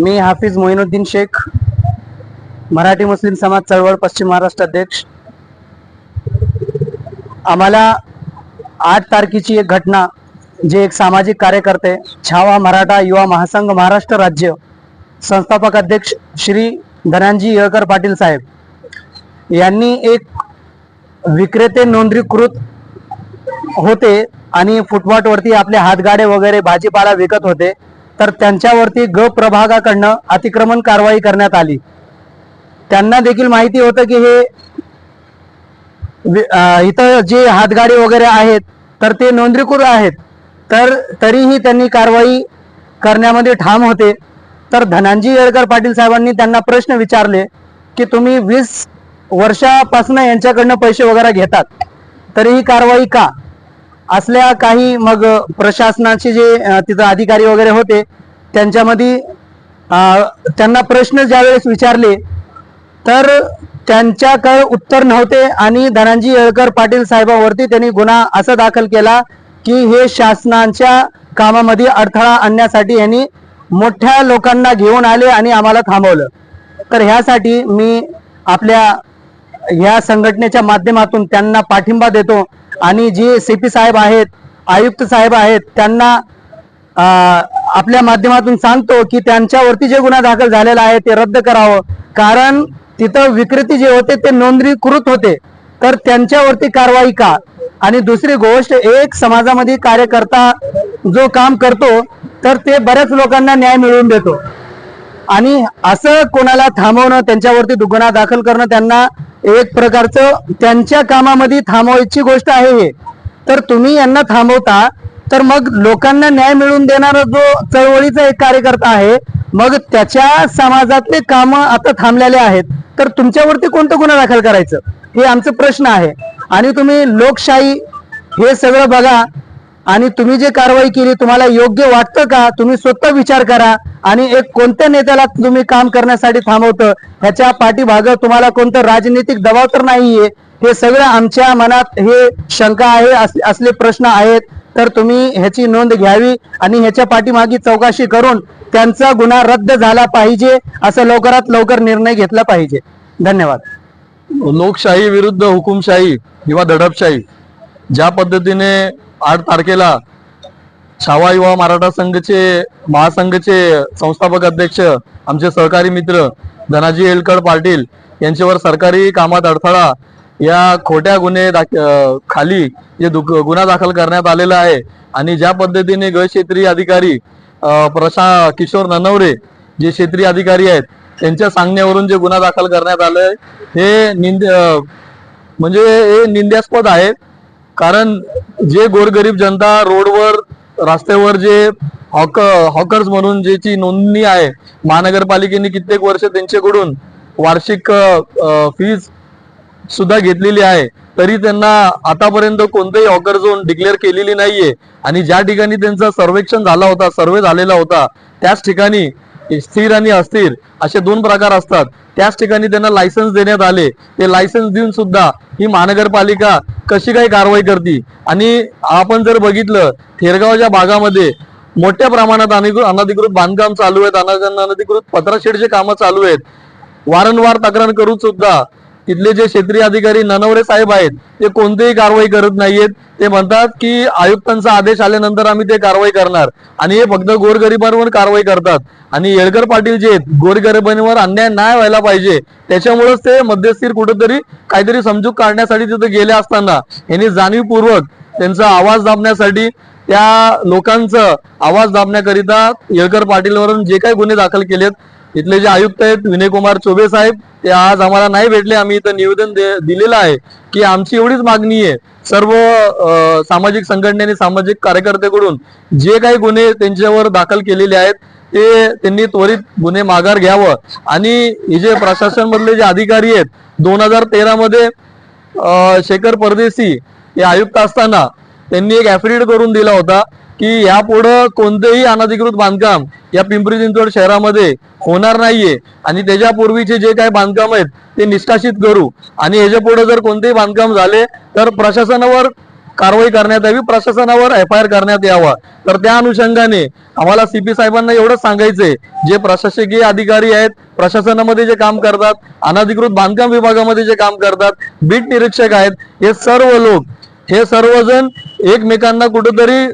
मी हाफिज मोहिनुद्दीन शेख मराठी मुस्लिम समाज चळवळ पश्चिम महाराष्ट्र अध्यक्ष. आम्हाला आठ तारखेची एक घटना जे एक सामाजिक कार्यकर्ते छावा मराठा युवा महासंघ महाराष्ट्र राज्य संस्थापक अध्यक्ष श्री धनंजी येळकर पाटील साहेब. यांनी एक विक्रेते नोंदणीकृत होते आणि फुटपाथवरती आपले हातगाडे वगैरे भाजीपाला विकत होते. तर त्यांच्यावरती ग प्रभागाकडनं अतिक्रमण कारवाई करण्यात आली. त्यांना देखील माहिती होतं की हे इथं जे हातगाडी वगैरे आहेत तर ते नोंदणीकृत आहेत. तर तरीही त्यांनी कारवाई करण्यामध्ये ठाम होते. तर धनंजी येळकर पाटील साहेबांनी त्यांना प्रश्न विचारले की तुम्ही वीस वर्षापासून यांच्याकडनं पैसे वगैरे घेतात तरी ही कारवाई का? असल्या काही मग प्रशासनाचे जे तिथं अधिकारी वगैरे होते त्यांच्यामध्ये त्यांना प्रश्न ज्यावेळेस विचारले तर त्यांच्याकडे उत्तर नव्हते आणि धनंजी येळकर पाटील साहेबांवरती त्यांनी गुन्हा असा दाखल केला की हे शासनाच्या कामामध्ये अडथळा आणण्यासाठी यांनी मोठ्या लोकांना घेऊन आले आणि आम्हाला थांबवलं. तर ह्यासाठी मी आपल्या ह्या संघटनेच्या माध्यमातून त्यांना पाठिंबा देतो. आणि जे सी पी साहेब आहेत आयुक्त साहेब आहेत त्यांना आपल्या माध्यमातून सांगतो की त्यांच्यावरती जे गुन्हा दाखल झालेला आहे ते रद्द करावं. कारण तिथं विक्रेते जे होते ते नोंदणीकृत होते. तर त्यांच्यावरती कारवाई का? आणि दुसरी गोष्ट एक समाजामध्ये कार्यकर्ता जो काम करतो तर ते बऱ्याच लोकांना न्याय मिळवून देतो. आणि असं कोणाला थांबवणं त्यांच्यावरती गुन्हा दाखल करणं त्यांना एक प्रकारचं त्यांच्या कामामध्ये थांबवायची गोष्ट आहे हे. तर तुम्ही यांना थांबवता तर मग लोकांना न्याय मिळवून देणारा जो चळवळीचा एक कार्यकर्ता आहे मग त्याच्या समाजातले काम आता थांबलेले आहेत. तर तुमच्यावरती कोणतं गुन्हा दाखल करायचं? हे आमचं प्रश्न आहे. आणि तुम्ही लोकशाही हे सगळं बघा. आणि तुम्ही जे कारवाई केली तुम्हाला योग्य वाटतं का? तुम्ही स्वतः विचार करा. आणि एक कोणत्या नेत्याला तुम्ही काम करण्यासाठी थांबवतं ह्याच्या पाठीभाग तुम्हाला कोणतं राजनीतिक दबाव तर नाहीये? हे सगळं आमच्या मनात हे शंका आहे असले प्रश्न आहेत. तर तुम्ही ह्याची नोंद घ्यावी आणि ह्याच्या पाठीमागे चौकशी करून त्यांचा गुन्हा रद्द झाला पाहिजे असं लवकरात लवकर निर्णय घेतला पाहिजे. धन्यवाद. लोकशाही विरुद्ध हुकुमशाही किंवा दडपशाही ज्या पद्धतीने आठ तारखेला छावा युवा मराठा संघचे महासंघचे संस्थापक अध्यक्ष आमचे सहकारी मित्र धनाजी एलकड पाटील यांच्यावर सरकारी कामात अडथळा या खोट्या गुन्हे खाली जे दुख गुन्हा दाखल करण्यात आलेला आहे आणि ज्या पद्धतीने गट क्षेत्रीय अधिकारी प्रशा किशोर ननवरे जे क्षेत्रीय अधिकारी आहेत त्यांच्या सांगण्यावरून जे गुन्हा दाखल करण्यात आलाय हे निंद म्हणजे हे निंद्यास्पद आहेत कारण जे गोरगरीब जनता रोडवर रस्त्यावर जे हॉक हॉकर्स म्हणून ज्याची नोंदणी आहे महानगरपालिकेने कित्येक वर्ष त्यांच्याकडून वार्षिक फीज सुद्धा घेतलेली आहे. तरी त्यांना आतापर्यंत कोणतेही हॉकर झोन डिक्लेअर केलेली नाहीये. आणि ज्या ठिकाणी त्यांचा सर्वेक्षण झाला होता सर्वे झालेला होता त्याच ठिकाणी स्थिर आणि अस्थिर असे दोन प्रकार असतात. त्याच ठिकाणी त्यांना लायसन्स देण्यात आले. ते लायसन्स देऊन सुद्धा ही महानगरपालिका कशी काही कारवाई करते? आणि आपण जर बघितलं थेरगावच्या भागामध्ये मोठ्या प्रमाणात अनधिकृत अनधिकृत बांधकाम चालू आहेत. अनधिकृत पत्राशेडचे कामं चालू आहेत. वारंवार तक्रार करून सुद्धा तिथले जे क्षेत्रीय अधिकारी ननवरे साहेब आहेत ते कोणतीही कारवाई करत नाहीयेत. ते म्हणतात की आयुक्तांचा आदेश आल्यानंतर आम्ही ते कारवाई करणार. आणि हे फक्त गोरगरिबांवर कारवाई करतात. आणि येळकर पाटील जे आहेत गोरगरिबांवर अन्याय नाही व्हायला पाहिजे. त्याच्यामुळेच ते मध्यस्थीर कुठेतरी काहीतरी समजूक काढण्यासाठी तिथे गेले असताना यांनी जाणीवपूर्वक त्यांचा आवाज दाबण्यासाठी त्या लोकांचं आवाज दाबण्याकरिता येळकर पाटीलवरून जे काही गुन्हे दाखल केलेत इथले जे आयुक्त आहेत विनयकुमार चोबे साहेब ते आज आम्हाला नाही भेटले. आम्ही इथं निवेदन दिलेलं आहे की आमची एवढीच मागणी आहे. सर्व सामाजिक संघटनेने सामाजिक कार्यकर्त्याकडून जे काही गुन्हे त्यांच्यावर दाखल केलेले आहेत ते त्यांनी त्वरित गुन्हे माघार घ्यावं. आणि हे जे प्रशासन मधले जे अधिकारी आहेत दोन हजार तेरा मध्ये शेखर परदेशी हे आयुक्त असताना त्यांनी एक ऍफिडेविट करून दिला होता की यापुढं कोणतेही अनधिकृत बांधकाम या पिंपरी चिंचवड शहरामध्ये होणार नाहीये. आणि त्याच्यापूर्वीचे जे काही बांधकाम आहेत ते निष्कासित करू. आणि याच्यापुढे जर कोणतेही बांधकाम झाले तर प्रशासनावर कारवाई करण्यात यावी प्रशासनावर एफ आय आर करण्यात यावा. तर त्या अनुषंगाने आम्हाला सीपी साहेबांना एवढंच सांगायचंय. जे प्रशासकीय अधिकारी आहेत प्रशासनामध्ये जे काम करतात अनधिकृत बांधकाम विभागामध्ये जे काम करतात बीट निरीक्षक आहेत हे सर्व लोक हे सर्वजण एकमेकांना कुठेतरी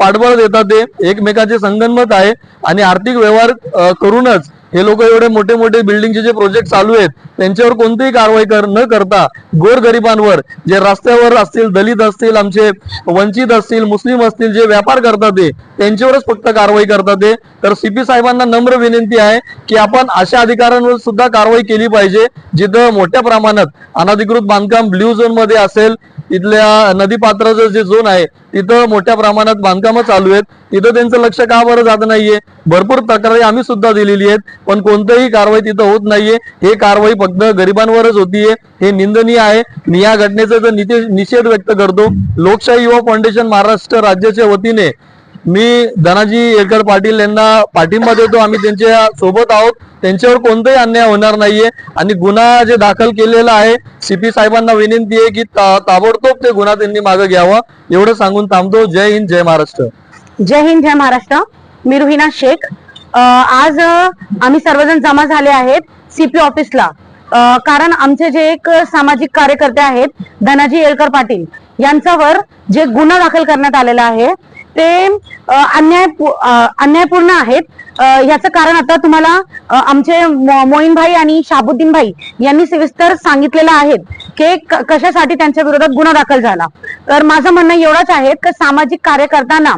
पाठबळ देतात ते. एकमेकांचे संगनमत आहे आणि आर्थिक व्यवहार करूनच हे लोक एवढे मोठे मोठे बिल्डिंगचे जे प्रोजेक्ट चालू आहेत त्यांच्यावर कोणतीही कारवाई कर न करता गोरगरिबांवर जे रस्त्यावर असतील दलित असतील आमचे वंचित असतील मुस्लिम असतील जे व्यापार करतात ते त्यांच्यावरच फक्त कारवाई करतात ते. तर सीपी साहेबांना नम्र विनंती आहे की आपण अशा अधिकाऱ्यांवर सुद्धा कारवाई केली पाहिजे जिथं मोठ्या प्रमाणात अनधिकृत बांधकाम ब्ल्यू झोनमध्ये असेल इथल्या नदीपात्राचं जे झोन आहे तिथं मोठ्या प्रमाणात बांधकामं चालू आहेत. तिथं त्यांचं लक्ष का बरं जात नाहीये? भरपूर तक्रारी आम्ही सुद्धा दिलेली आहेत. पण कोणतंही कारवाई तिथं होत नाहीये. हे कारवाई फक्त गरिबांवरच होतीये. हे निंदनीय आहे. मी या घटनेचा तर निषेध व्यक्त करतो लोकशाही युवा फाउंडेशन महाराष्ट्र राज्याच्या वतीने मी धनाजी येळकर पाटील यांना पाठिंबा देतो. आम्ही त्यांच्यासोबत आहोत. त्यांच्यावर कोणताही अन्याय होणार नाहीये. आणि गुन्हा जे दाखल केलेला आहे सीपी साहेबांना विनंती आहे की ता- ताबडतोब ते गुन्हा त्यांनी मागे घ्यावा. एवढं सांगून थांबतो. जय हिंद जय महाराष्ट्र. जय हिंद जय महाराष्ट्र. मी रुहिना शेख. आज आम्ही सर्वजण जमा झाले आहेत सीपी ऑफिसला. कारण आमचे जे एक सामाजिक कार्यकर्ते आहेत धनाजी येळकर पाटील यांच्यावर जे गुन्हा दाखल करण्यात आलेला आहे ते अन्याय अन्यायपूर्ण आहेत. याचं कारण आता तुम्हाला आमचे मोईन भाई आणि शाबुद्दीन भाई यांनी सविस्तर सांगितलेलं आहे की कशासाठी त्यांच्या विरोधात गुन्हा दाखल झाला. तर माझं म्हणणं एवढंच आहे की सामाजिक कार्यकर्त्यांना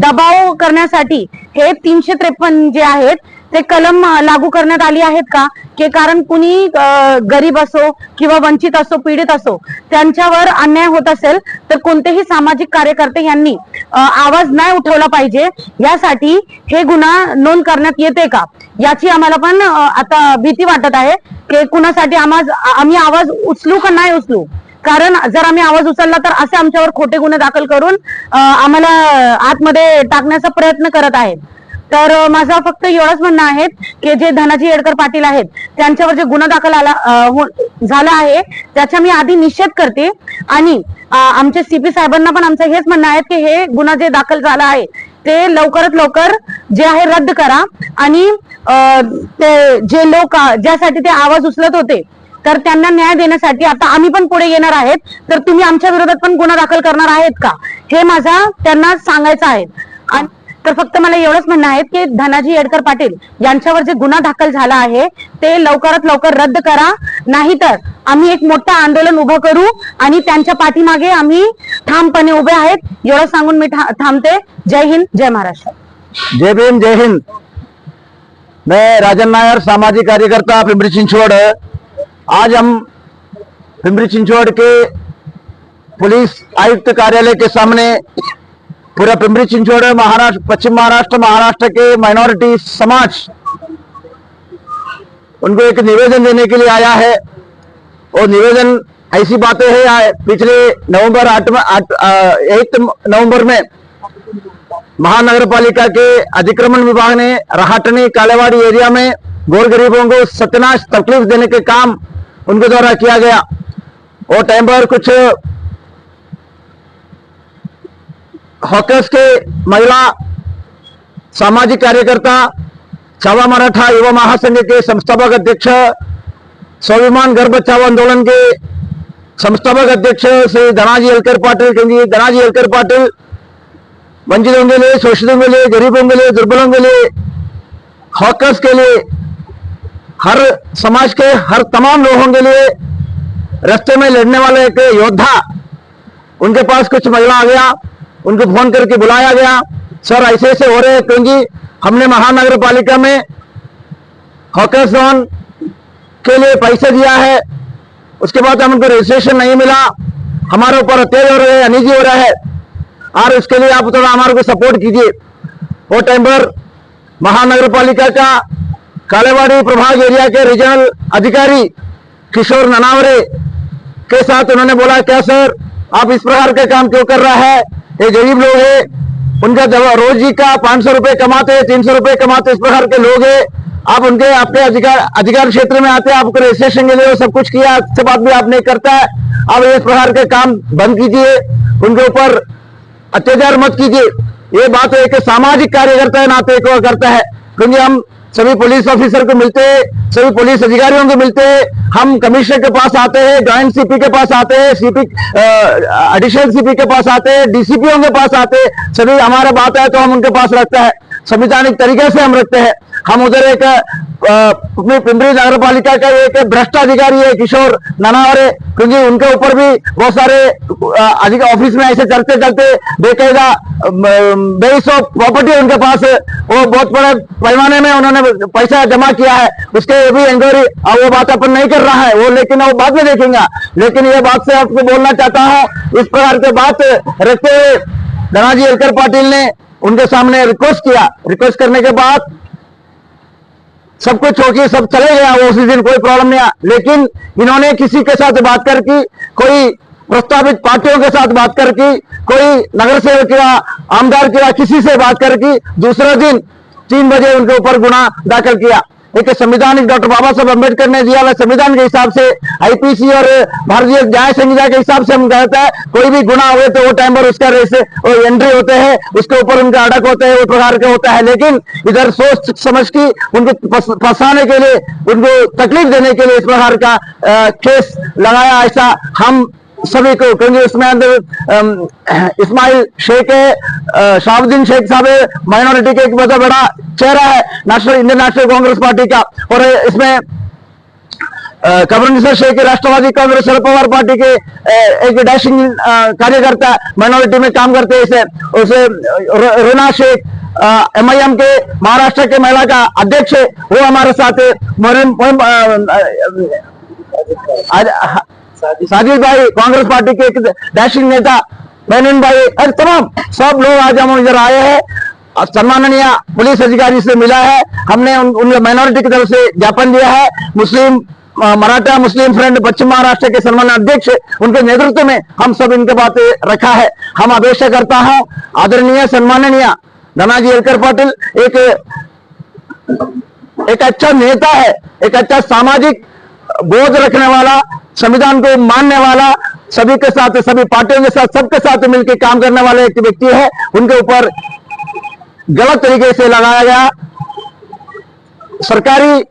दबाव करण्यासाठी हे तीनशे त्रेपन्न जे आहेत ते कलम लागू करण्यात आली आहेत का? की कारण कुणी गरीब असो किंवा वंचित असो पीडित असो त्यांच्यावर अन्याय होत असेल तर कोणतेही सामाजिक कार्यकर्ते यांनी आवाज नाही उठवला पाहिजे. यासाठी हे गुन्हा नोंद करण्यात येते का? याची आम्हाला पण आता भीती वाटत आहे. की कुणासाठी आवाज आम्ही आवाज उचलू का नाही उचलू? कारण जर आम्ही आवाज उचलला तर असे आमच्यावर खोटे गुन्हे दाखल करून आम्हाला आतमध्ये टाकण्याचा प्रयत्न करत आहेत. तर माझा माझं फक्त एवढंच म्हणणं आहे की जे धनाजी येडकर पाटील आहेत त्यांच्यावर जे गुन्हा दाखल आला हो, झाला आहे त्याचा मी आधी निषेध करते. आणि आमच्या आमचे सीपी साहेबांना पण आमचं हेच म्हणणं आहे की हे गुन्हा जे दाखल झाला आहे ते लवकरात लवकर जे आहे रद्द करा. आणि ते जे लोक ज्यासाठी ते आवाज उचलत होते तर त्यांना न्याय देण्यासाठी आता आम्ही पण पुढे येणार आहेत. तर तुम्ही आमच्या विरोधात पण गुन्हा दाखल करणार आहेत का? हे माझा त्यांना सांगायचं आहे. तर फक्त मला एवढंच म्हणणं आहे की धनाजी येडकर पाटील यांच्यावर जे गुन्हा दाखल झाला आहे ते लवकरात लवकर रद्द करा. नाहीतर आम्ही एक मोठं आंदोलन उभं करू आणि त्यांच्या पाठीमागे आम्ही ठामपणे उभे आहेत. एवढं सांगून मी थांबते. जय हिंद जय महाराष्ट्र. जय भीम जय हिंद. मैं राजन नायर सामाजिक कार्यकर्ता पिंपरी चिंचवड़. आज हम पिंपरी चिंचवड़ के पुलिस आयुक्त कार्यालय के सामने पूरा पिंपरी चिंचवड़ महाराष्ट्र, पश्चिम महाराष्ट्र महाराष्ट्र के माइनॉरिटी समाज उनको एक निवेदन देने के लिए आया है। और निवेदन ऐसी बातें है पिछले नवंबर आठ एक नवंबर में महानगर पालिका के अतिक्रमण विभाग ने राहटनी, कालेवाड़ी एरिया में गोर गरीबों को सत्यनाश, तकलीफ़ देने के काम उनके द्वारा किया गया। और टाइम पर कुछ हॉकर्स के महिला सामाजिक कार्यकर्ता छावा मराठा युवा महासंघ के संस्थापक अध्यक्ष, स्वाभिमान गर्भ बचाओ आंदोलन के संस्थापक अध्यक्ष श्री धनाजी एलकर पाटिल क्योंकि धनाजी एलकर पाटिल, वंचितों के लिए शोषितों के लिए गरीबों के लिए दुर्बलों के लिए हॉकर्स के लिए हर समाज के हर तमाम लोगों के लिए रास्ते में लड़ने वाले एक योद्धा, उनके पास कुछ महिला आ गया। उनको फ़ोन करके बुलाया गया। सर, ऐसे ऐसे हो रहे हैं क्योंकि हमने महानगर पालिका में हॉकर जोन के लिए पैसे दिया है। उसके बाद हमको रजिस्ट्रेशन नहीं मिला। हमारे ऊपर अत्याचार हो रहे हैं, अनिजी हो रहा है। और उसके लिए आप थोड़ा हमारे को सपोर्ट कीजिए। वो टाइम पर महानगर पालिका का कालेवाड़ी प्रभाग एरिया के रीजनल अधिकारी किशोर ननावरे के साथ उन्होंने बोला, क्या सर, आप इस प्रकार का काम क्यों कर रहा है? ये गरीब लोग है। उनका दवा रोजी का पाँच सौ रुपए कमाते हैं, तीन सौ रुपए कमाते इस प्रकार के लोग है। आप उनके, आपके अधिकार अधिकार क्षेत्र में आते आपको रजिस्ट्रेशन के लिए सब कुछ किया उसके बाद भी आप नहीं करता है। आप इस प्रकार के काम बंद कीजिए, उनके ऊपर अत्याचार मत कीजिए। ये बात एक सामाजिक कार्यकर्ता है नाते करता है। क्योंकि हम सभी पुलिस ऑफिसर को मिलते, सभी पुलिस अधिकारियों को मिलते, हम कमिश्नर के पास आते हैं, जॉइंट सीपी के पास आते हैं, सीपी एडिशनल सीपी के पास आते हैं, डीसीपीओ के पास आते हैं, सभी हमारा बात है तो हम उनके पास रखते हैं, संविधानिक तरीके से हम रखते हैं। हम उधर एक पिंपरी नगर पालिका का एक भ्रष्ट अधिकारी है, किशोर ननावरे, क्योंकि उनके ऊपर भी बहुत सारे अधिक ऑफ़िस में ऐसे चलते चलते बेकायदा बेस ऑफ़ प्रॉपर्टी उनके पास है। वो बहुत बड़े पैमाने में उन्होंने पैसा जमा किया है। उसके भी इंक्वायरी वो बात अपन नहीं कर रहा है। वो लेकिन वो बाद में देखेंगे। लेकिन ये बात से आपको बोलना चाहता हूँ, इस प्रकार के बात रखते हुए धनाजी एलकर पाटिल ने उनके सामने रिक्वेस्ट किया। रिक्वेस्ट करने के बाद सब कुछ हो के सब चले गया। वो उसी दिन कोई प्रॉब्लम नहीं आया। लेकिन इन्होंने किसी के साथ बात करके कोई प्रस्तावित पार्टियों के साथ बात करके, कोई नगर सेवक या आमदार किया किसी से बात करके दूसरा दिन तीन बजे उनके ऊपर गुना दाखिल किया। एक संविधानिक डॉक्टर बाबा साहब अंबेडकर ने दिया हुआ संविधान के हिसाब से, आईपीसी और भारतीय न्याय संहिता के हिसाब से हम कहते हैं, कोई भी गुना हुए तो वो टाइम पर उसका रेस एंट्री होते हैं, उसके ऊपर उनका अड़क होते हैं, वो प्रकार के होता है। लेकिन इधर सोच समझ की, उनको फंसाने के लिए, उनको तकलीफ़ देने के लिए इस प्रकार का केस लगाया ऐसा हम सभी को क्योंकि उसमें अंदर इस्माइल शेख है शाहबुद्दीन शेख साहब है, माइनॉरिटी के एक बहुत बड़ा चेहरा है, national, Indian National Congress party का। और इसमें कमरुनिसा शेख राष्ट्रवादी कांग्रेस, शरद पवार पार्टी के एक डैशिंग कार्यकर्ता माइनॉरिटी में काम करते हैं इसे। उसे, र- एम शेख एमआईएम के, महाराष्ट्र के महिला का अध्यक्ष है, वो हमारे साथ है। साजिद भाई कांग्रेस पार्टी के एक डैशिंग नेता मेनन भाई और तमाम सब लोग आज हम इधर आए हैं। सम्माननीय पुलिस अधिकारी से मिला है। हमने उन, उन माइनॉरिटी की तरफ़ से ज्ञापन दिया है। मुस्लिम मराठा मुस्लिम फ्रंट पश्चिम महाराष्ट्र के सम्मान अध्यक्ष उनके नेतृत्व में हम सब इनके बात रखा है। हम अपेक्षा करता हूँ आदरणीय सम्माननीय धनाजी एलकर पाटिल एक एक अच्छा नेता है एक अच्छा सामाजिक बोझ रखने वाला, संविधान को मानने वाला, सभी के साथ, सभी पार्टियों के साथ, सबके साथ मिलकर काम करने वाले एक व्यक्ति है। उनके ऊपर गलत तरीके से लगाया गया। सरकारी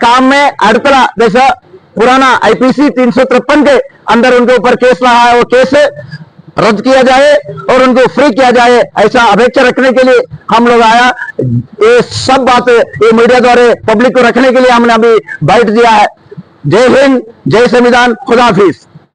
काम में अड़तला, जैसा पुराना आईपीसी तीन सौ तिरपन के अंदर उनके ऊपर केस रहा है, वो केस रद्द किया जाए और उनको फ्री किया जाए, ऐसा अपेक्षा रखने के लिए हम लोग आया। ये सब बात, ये मीडिया द्वारा पब्लिक को रखने के लिए हमने अभी बाइट दिया है। जय हिंद जय संविधान खुदाफिज